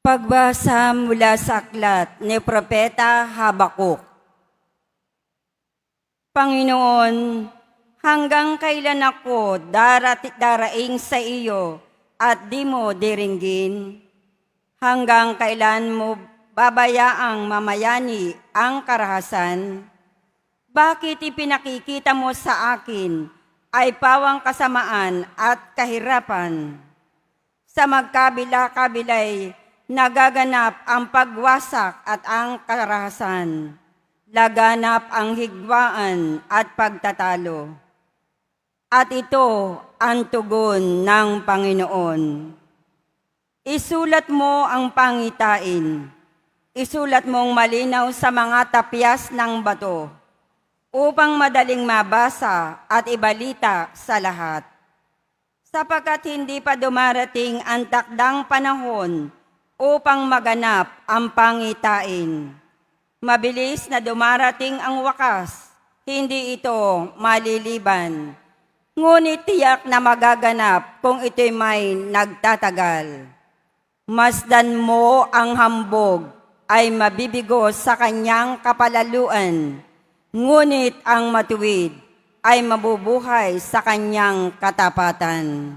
Pagbasa mula sa aklat ni Propeta Habakuk. Panginoon, hanggang kailan ako darat daraing sa iyo at di mo diringgin? Hanggang kailan mo babayaang mamayani ang karahasan? Bakit ipinakikita mo sa akin ay pawang kasamaan at kahirapan? Sa magkabila-kabilay, nagaganap ang pagwasak at ang karahasan. Laganap ang higwaan at pagtatalo. At ito ang tugon ng Panginoon. Isulat mo ang pangitain. Isulat mong malinaw sa mga tapyas ng bato upang madaling mabasa at ibalita sa lahat sapagkat hindi pa dumarating ang takdang panahon upang maganap ang pangitain. Mabilis na dumarating ang wakas, hindi ito maliliban. Ngunit tiyak na magaganap kung ito'y may nagtatagal. Masdan mo ang hambog ay mabibigo sa kanyang kapalaluan, ngunit ang matuwid ay mabubuhay sa kanyang katapatan.